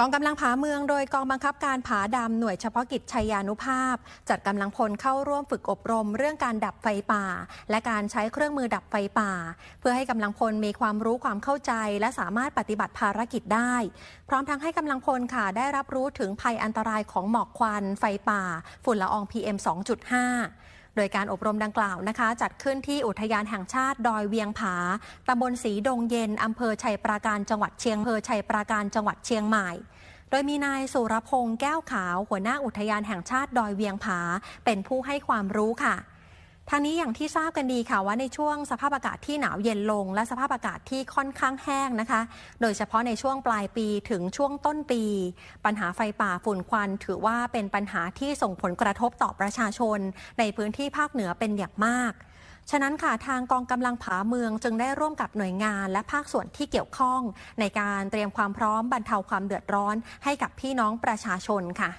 กองกำลังผาเมืองโดยกองบังคับการผาดำหน่วยเฉพาะกิจชัยยานุภาพ จัดกำลังพลเข้าร่วมฝึกอบรม เรื่องการดับไฟป่า และการใช้เครื่องมือดับไฟป่า เพื่อให้กำลังพลมีความรู้ความเข้าใจ และสามารถปฏิบัติภารกิจได้ พร้อมทั้งให้กำลังพลค่ะได้รับรู้ถึงภัยอันตรายของหมอกควัน ไฟป่า ฝุ่นละออง PM 2.5 โดยการอบรมดังกล่าวนะคะ จัดขึ้นที่อุทยานแห่งชาติดอยเวียงผาตำบลสีดงเย็นอำเภอชัยปราการจังหวัดเชียงอำเภอชัยปราการจังหวัดเชียงใหม่โดยมีนายสุรพงษ์แก้วขาว หัวหน้าอุทยานแห่งชาติดอยเวียงผา เป็นผู้ให้ความรู้ค่ะ ทางนี้อย่างที่ทราบกันดีค่ะว่าในช่วงสภาพอากาศที่หนาวเย็นลง และสภาพอากาศที่ค่อนข้างแห้งนะคะ โดยเฉพาะในช่วงปลายปีถึงช่วงต้นปี ปัญหาไฟป่าฝุ่นควัน ถือว่าเป็นปัญหาที่ส่งผลกระทบต่อประชาชน ในพื้นที่ภาคเหนือเป็นอย่างมาก ฉะนั้นค่ะทางกองกำลังผาเมืองจึงได้ร่วมกับหน่วยงานและภาคส่วนที่เกี่ยวข้อง ในการเตรียมความพร้อมบรรเทาความเดือดร้อนให้กับพี่น้องประชาชนค่ะ